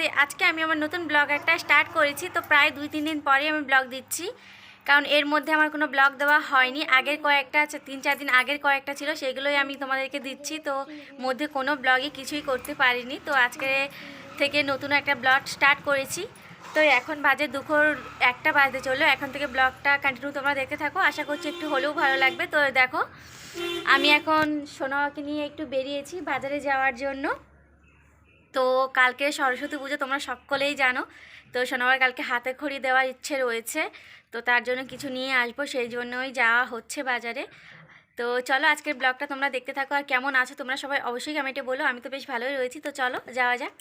দিয়ে আজকে আমি আমার নতুন ব্লগ একটা স্টার্ট করেছি, তো প্রায় দুই, তিন দিন পরে আমি ব্লগ দিচ্ছি। কারণ এর মধ্যে আমার কোনো ব্লগ দেওয়া হয়নি। আগের কয়েকটা তিন, চার দিন আগের কয়েকটা ছিল, সেগুলোই আমি তোমাদেরকে দিচ্ছি। তো মধ্যে কোনো ব্লগই কিছুই করতে পারিনি। তো আজকে থেকে নতুন একটা ব্লগ স্টার্ট করেছি। তো এখন বাজে দুপুর একটা বাজতে চলল। এখন থেকে ব্লগটা কন্টিনিউ তোমরা দেখতে থাকো। আশা করছি একটু হলেও ভালো লাগবে। তো দেখো, আমি এখন সোনাকে নিয়ে একটু বেরিয়েছি বাজারে যাওয়ার জন্য। তো কালকে সরস্বতী পুজো তোমরা সকলেই জানো। তো সোনাবার কালকে হাতে খড়ি দেওয়ার ইচ্ছে রয়েছে। তো তার জন্য কিছু নিয়ে আসব, সেই জন্যই যাওয়া হচ্ছে বাজারে। তো চলো আজকের ব্লগটা তোমরা দেখতে থাকো আর কেমন আছো তোমরা সবাই অবশ্যই কমেন্টে বলো, আমি তো বেশ ভালোই রয়েছি। তো চলো যাওয়া যাক।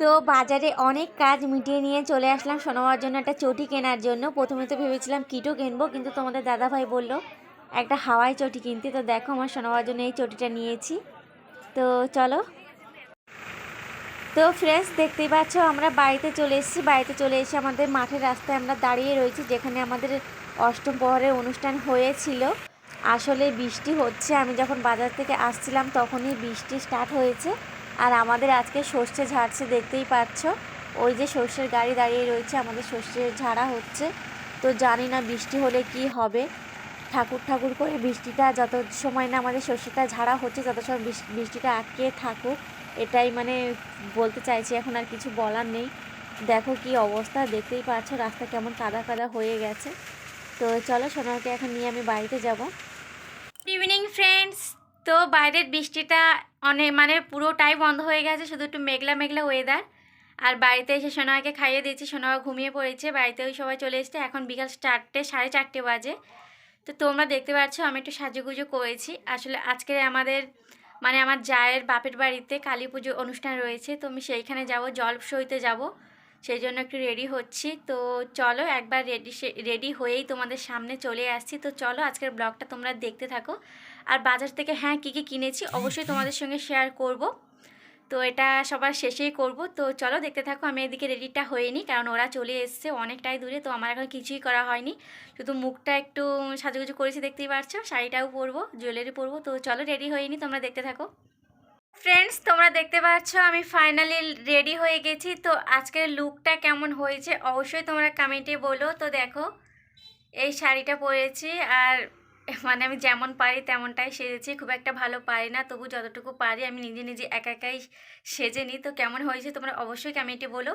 তো বাজারে অনেক কাজ মিটিয়ে নিয়ে চলে আসলাম সোনাবার জন্য একটা চটি কেনার জন্য। প্রথমে তো ভেবেছিলাম কিটো কিনবো, কিন্তু তোমাদের দাদাভাই বলল, একটা হাওয়াই চটি কিনতে। তো দেখো আমার সোনাবার জন্য এই চটিটা নিয়েছি। তো চলো তো ফ্রেন্ডস দেখতেই পাচ্ছ, আমরা বাড়িতে চলে এসেছি। বাড়িতে চলে এসে আমাদের মাঠের রাস্তায় আমরা দাঁড়িয়ে রয়েছি, যেখানে আমাদের অষ্টম প্রহরের অনুষ্ঠান হয়েছিল। আসলে বৃষ্টি হচ্ছে, আমি যখন বাজার থেকে আসছিলাম তখনই বৃষ্টি স্টার্ট হয়েছে। আর আমাদের আজকে সর্ষে ঝাড়ছে, দেখতেই পাচ্ছ। ওই যে সর্ষের গাড়ি দাঁড়িয়ে রয়েছে, আমাদের সর্ষে ঝাড়া হচ্ছে। তো জানি না বৃষ্টি হলে কি হবে। ঠাকুর ঠাকুর করে বৃষ্টিটা, যত সময় না আমাদের সর্ষেটা ঝাড়া হচ্ছে, তত সময় বৃষ- বৃষ্টিটা আটকে থাকুক। এটাই মানে বলতে চাইছি, এখন আর কিছু বলার নেই। দেখো কি অবস্থা, দেখতেই পাচ্ছ রাস্তা কেমন কাদা কাদা হয়ে গেছে। তো চলো সোনাকে এখন নিয়ে আমি বাড়িতে যাব। ইভিনিং ফ্রেন্ডস তো বাইরের বৃষ্টিটা অনেক মানে পুরোটাই বন্ধ হয়ে গেছে, শুধু একটু মেঘলা মেঘলা ওয়েদার আর বাড়িতে এসে সোনাকে খাইয়ে দিয়েছি সোনাকা ঘুমিয়ে পড়েছে, বাড়িতে ওই সবাই চলে এসছে, এখন বিকাল চারটে, সাড়ে চারটে বাজে। তো তোমরা দেখতে পাচ্ছ আমি একটু সাজুগুজু করেছি। আসলে আজকে আমাদের মানে আমার জায়ের বাপের বাড়িতে কালী পুজো অনুষ্ঠান রয়েছে, তো আমি সেইখানে যাব, জল সইতে যাব। সেই জন্য একটু রেডি হচ্ছি। তো চলো একবার রেডি রেডি হয়েই তোমাদের সামনে চলে আসছি। তো চলো আজকের ব্লগটা তোমরা দেখতে থাকো। আর বাজার থেকে হ্যাঁ কী কী কিনেছি অবশ্যই তোমাদের সঙ্গে শেয়ার করব। তো এটা সবার শেষেই করব। তো চলো দেখতে থাকো, আমি এদিকে রেডিটা হয়নি কারণ ওরা চলে এসছে অনেকটাই দূরে, তো আমার এখন কিছুই করা হয়নি। শুধু মুখটা একটু সাজুগুজু করেছি, দেখতেই পারছ? শাড়িটাও পরবো, জুয়েলারি পরবো, তো চলো রেডি হয়নি তোমরা দেখতে থাকো। ফ্রেন্ডস তোমরা দেখতে পাচ্ছ আমি ফাইনালি রেডি হয়ে গেছি, তো আজকের লুকটা কেমন হয়েছে অবশ্যই তোমরা কমেন্টে বলো। তো দেখো, এই শাড়িটা পরেছি, আর মানে আমি যেমন পারি তেমনটাই সেজেছি, খুব একটা ভালো পারি না, তবু যতটুকু পারি আমি নিজে নিজে একা একাই সেজে নিই। তো কেমন হয়েছে তোমরা অবশ্যই কমেন্টে বলো।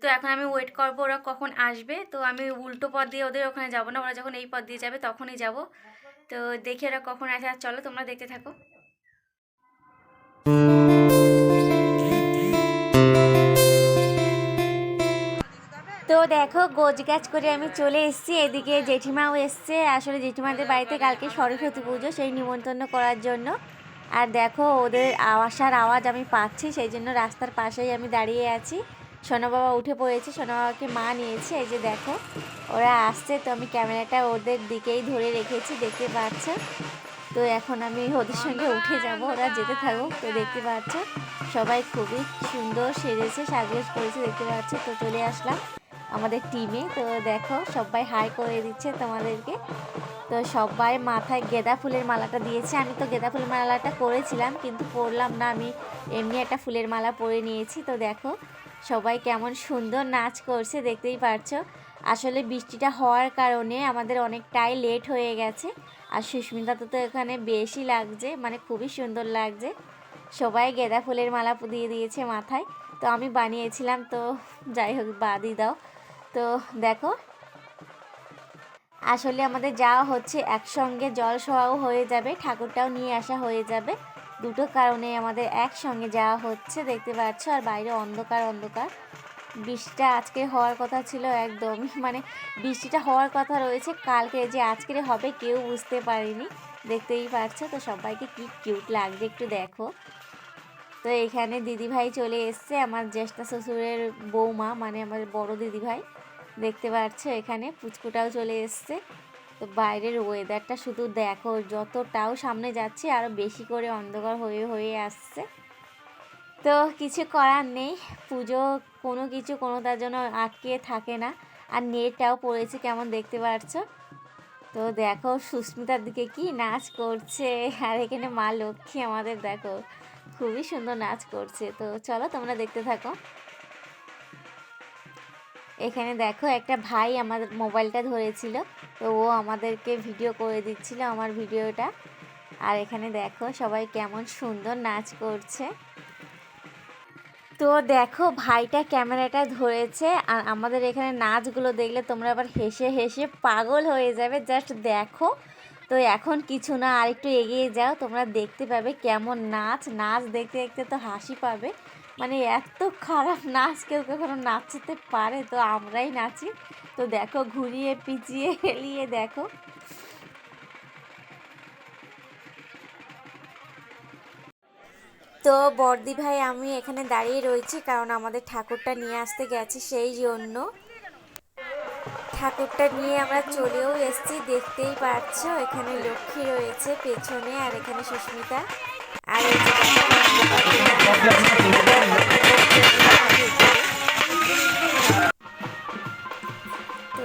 তো এখন আমি ওয়েট করব ওরা কখন আসবে, তো আমি উল্টো পথ দিয়ে ওদের ওখানে যাব না, ওরা যখন এই পথ দিয়ে যাবে তখনই যাব। তো দেখি ওরা কখন আসে, আর চলো তোমরা দেখতে থাকো। তো দেখো গোছ গাছ করে আমি চলে এসেছি। এদিকে জেঠিমাও এসছে। আসলে জেঠিমাদের বাড়িতে কালকে সরস্বতী পুজো সেই নিমন্ত্রণ করার জন্য। আর দেখো ওদের আওয়াসার আওয়াজ আমি পাচ্ছি সেই জন্য রাস্তার পাশেই আমি দাঁড়িয়ে আছি। সোনা বাবা উঠে পড়েছে সোনা বাবাকে মা নিয়েছে। এই যে দেখো ওরা আসছে। তো আমি ক্যামেরাটা ওদের দিকেই ধরে রেখেছি দেখতে পাচ্ছ? তো এখন আমি ওদের সঙ্গে উঠে যাব ওরা যেতে থাকুক। তো দেখতে পাচ্ছ সবাই খুবই সুন্দর সেজেছে সাজগোজ করেছে দেখতে পাচ্ছ? তো চলে আসলাম। আমাদের টিমে তো দেখো, সবাই হাই করে দিচ্ছে তোমাদেরকে। তো সবাই মাথায় গেঁদা ফুলের মালাটা দিয়েছে। আমি তো গেঁদা ফুলের মালাটা করেছিলাম কিন্তু পরলাম না। আমি এমনি একটা ফুলের মালা পরে নিয়েছি। তো দেখো, সবাই কেমন সুন্দর নাচ করছে, দেখতেই পারছ। আসলে বৃষ্টিটা হওয়ার কারণে আমাদের অনেকটাই লেট হয়ে গেছে। আর সুস্মিতা তো তো এখানে বেশি লাগছে মানে খুবই সুন্দর লাগছে। সবাই গেঁদা ফুলের মালা দিয়ে দিয়েছে মাথায়। তো আমি বানিয়েছিলাম, তো যাই হোক, বাদই দাও। তো দেখো, আসলে আমাদের যাওয়া হচ্ছে একসঙ্গে, জল সওয়াও হয়ে যাবে, ঠাকুরটাও নিয়ে আসা হয়ে যাবে। দুটো কারণে আমাদের একসঙ্গে যাওয়া হচ্ছে, দেখতে পাচ্ছ, আর বাইরে অন্ধকার অন্ধকার। বৃষ্টিটা আজকে হওয়ার কথা ছিল একদমই মানে বৃষ্টিটা হওয়ার কথা রয়েছে, কালকে যে আজকের হবে কেউ বুঝতে পারেনি, দেখতেই পাচ্ছ। তো সবাইকে কি কিউট লাগছে একটু দেখো। তো এখানে দিদিভাই চলে এসছে, আমার জ্যেষ্ঠা শ্বশুরের বৌমা মানে আমার বড় দিদিভাই। দেখতে পাচ্ছ এখানে পুচকুটাও চলে এসছে। তো বাইরের ওয়েদারটা শুধু দেখো, যতটাও সামনে যাচ্ছে আরও বেশি করে অন্ধকার হয়ে হয়ে আসছে। তো কিছু করার নেই, পুজো কোনো কিছু, কোনো তার জন্য আটকে থাকে না। আর নেটটাও পড়েছে, কেমন দেখতে পাচ্ছ তো দেখো, সুস্মিতার দিকে কি নাচ করছে, আর এখানে মা লক্ষ্মী আমাদের দেখো, খুবই সুন্দর নাচ করছে। তো চলো, তোমরা দেখতে থাকো। এখানে দেখো একটা ভাই আমাদের মোবাইলটা ধরেছিল, তো ও আমাদেরকে ভিডিও করে দিচ্ছিল আমার ভিডিওটা আর এখানে দেখো সবাই কেমন সুন্দর নাচ করছে। তো দেখো ভাইটা ক্যামেরাটা ধরেছে, আর আমাদের এখানে নাচগুলো দেখলে তোমরা আবার হেসে হেসে পাগল হয়ে যাবে জাস্ট দেখো। তো এখন কিছু না আর একটু এগিয়ে যাও, তোমরা দেখতে পাবে কেমন নাচ নাচ দেখতে দেখতে তো হাসি পাবে। মানে এত খারাপ নাচ কেউ কখনো নাচতে পারে, তো আমরাই নাচি। তো দেখো, ঘুরিয়ে পিছিয়ে হেলিয়ে দেখো। তো বর্দি ভাই, আমি এখানে দাঁড়িয়ে রয়েছি, কারণ আমাদের ঠাকুরটা নিয়ে আসতে গেছি সেই জন্য। ঠাকুরটা নিয়ে আমরা চলেও এসেছি, দেখতেই পাচ্ছ, এখানে লক্ষ্মী রয়েছে পেছনে আর এখানে সুস্মিতা। তো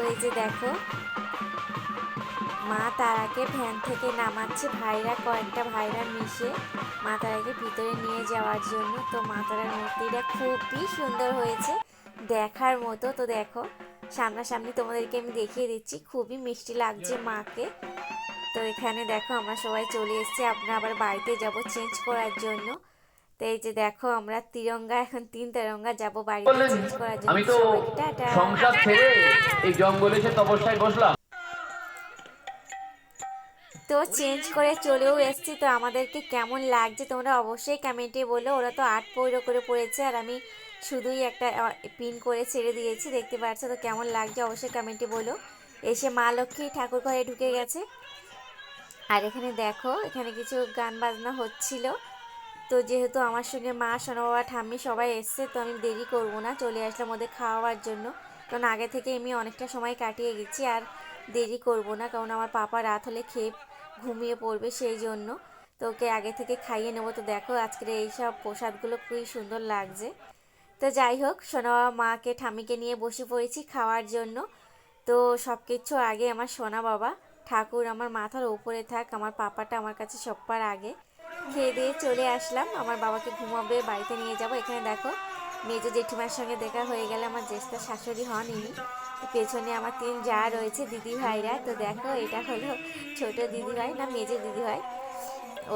এই যে দেখো, মা তারাকে ভ্যান থেকে নামাচ্ছে, ভাইরা কয়েকটা ভাইরা মিশে মা তারাকে ভিতরে নিয়ে যাওয়ার জন্য। তো মা তারার মূর্তিটা খুবই সুন্দর হয়েছে, দেখার মতো। তো দেখো, সামনাসামনি তোমাদেরকে আমি দেখিয়ে দিচ্ছি, খুবই মিষ্টি লাগছে মাকে। তো এখানে দেখো আমরা সবাই চলে এসেছি। আমরা আবার বাড়িতে যাব চেঞ্জ করার জন্য। তো এই যে দেখো আমরা তিরঙ্গা এখন তিন তিরঙ্গা যাব বাড়িতে চেঞ্জ করার জন্য। আমি তো সংসার ছেড়ে এই জঙ্গলে এসে তপস্যায় বসলাম। তো চেঞ্জ করে চলেও এসেছি। তো আমাদেরকে কেমন লাগছে তোমরা অবশ্যই কমেন্টে বলো। ওরা তো আট পৈরো করে পড়েছে আর আমি শুধুই একটা পিন করে ছেড়ে দিয়েছি। দেখতে পাচ্ছ তো কেমন লাগছে অবশ্যই কমেন্টে বলো। এসে মা লক্ষ্মী ঠাকুর ঘরে ঢুকে গেছে। আর এখানে দেখো, এখানে কিছু গান বাজনা হচ্ছিল। তো যেহেতু আমার সঙ্গে মা, সোনা বাবা, ঠাম্মি সবাই এসছে, তো আমি দেরি করব না, চলে আসলাম ওদের খাওয়াবার জন্য। কারণ আগে থেকে আমি অনেকটা সময় কাটিয়ে গেছি আর দেরি করব না, কারণ আমার পাপা রাত হলে খেয়ে ঘুমিয়ে পড়বে সেই জন্য। তো ওকে আগে থেকে খাইয়ে নেব। তো দেখো, আজকের এইসব প্রসাদগুলো খুবই সুন্দর লাগছে। তো যাই হোক, সোনা মাকে, ঠাম্মিকে নিয়ে বসে পড়েছি খাওয়ার জন্য। তো সব কিছু আগে আমার সোনা বাবা ঠাকুর আমার মাথার উপরে থাক, আমার পাপাটা আমার কাছে সবার আগে। খেয়ে দিয়ে চলে আসলাম। আমার বাবাকে ঘুমাবে, বাড়িতে নিয়ে যাব। এখানে দেখো, মেজো জেঠিমার সঙ্গে দেখা হয়ে গেলে আমার জ্যেষ্ঠা শাশুড়ি হন ইনি। পেছনে আমার তিন যা রয়েছে, দিদি ভাইরা। তো দেখো, এটা হলো ছোট দিদি ভাই না মেজো দিদি ভাই?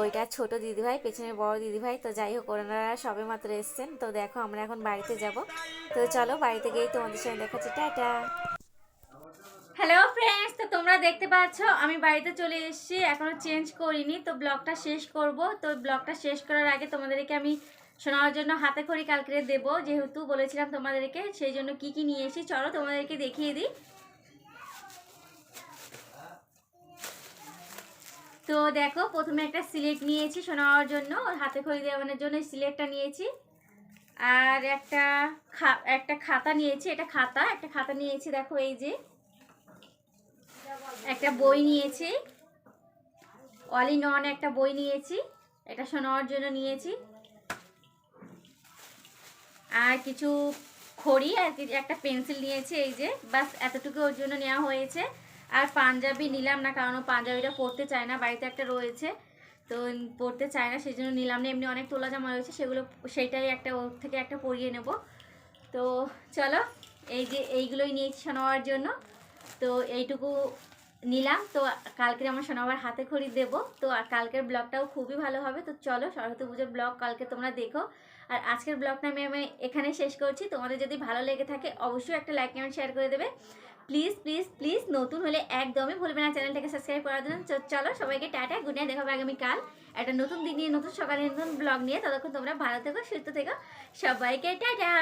ওইটা ছোট দিদি ভাই, পেছনে বড় দিদি ভাই। তো যাই হোক, ওনারা সবে মাত্র এসছেন। তো দেখো, আমরা এখন বাড়িতে যাব। তো চলো, বাড়িতে গিয়েই তোমাদের সঙ্গে দেখাচ্ছি। টাটা! হ্যালো ফ্রেন্ডস তো তোমরা দেখতে পাচ্ছ, আমি বাড়িতে চলে এসেছি। এখনও চেঞ্জ করিনি, তো ব্লগটা শেষ করব। তো ব্লগটা শেষ করার আগে তোমাদেরকে আমি শোনার জন্য হাতে খড়ি কালকে দেবো। যেহেতু বলেছিলাম তোমাদেরকে, সেই জন্য কি কি নিয়ে এসেছি, চলো তোমাদেরকে দেখিয়ে দিই। তো দেখো, প্রথমে একটা সিলেট নিয়েছি শোনাওয়ার জন্য, ওর হাতে খড়ি দেওয়ানোর জন্য সিলেটটা নিয়েছি। আর একটা একটা খাতা নিয়েছি, এটা খাতা, একটা খাতা নিয়েছি, দেখো এই যে। একটা বই নিয়েছি। অল ইন ওয়ান একটা বই নিয়েছি। এটা শোনার জন্য নিয়েছি। আর কিছু খড়ি আর একটা পেন্সিল নিয়েছি এই যে। বাস এতটুকু ওর জন্য নেওয়া হয়েছে। আর পাঞ্জাবি নিলাম না, কারণ ও পাঞ্জাবিটা পরতে চায় না, বাড়িতে একটা রয়েছে। তো পড়তে চায় না, সেই জন্য নিলাম না। এমনি অনেক তোলা জামা রয়েছে, সেগুলো সেইটাই একটা ওর থেকে একটা পরিয়ে নেব। তো চলো, এই যে এইগুলোই নিয়েছি শোনাবার জন্য। তো এইটুকু নিলাম। তো কালকে আমার সোনাবার হাতে খড়ি দেবো। তো আর কালকের ব্লগটাও খুবই ভালো হবে। তো চলো, সরস্বতী পুজোর ব্লগ কালকে তোমরা দেখো। আর আজকের ব্লগটা আমি আমি এখানে শেষ করছি। তোমাদের যদি ভালো লেগে থাকে, অবশ্যই একটা লাইক কমেন্ট শেয়ার করে দেবে। প্লিজ প্লিজ প্লিজ নতুন হলে একদমই ভুলবে না চ্যানেলটাকে সাবস্ক্রাইব করার জন্য চলো, সবাইকে টাটা গুড নাইট দেখাবে আগামীকাল। একটা নতুন দিন নিয়ে, নতুন সকালে নতুন ব্লগ নিয়ে। ততক্ষণ তোমরা ভালো থেকো, সুস্থ থেকো। সবাইকে টাটা।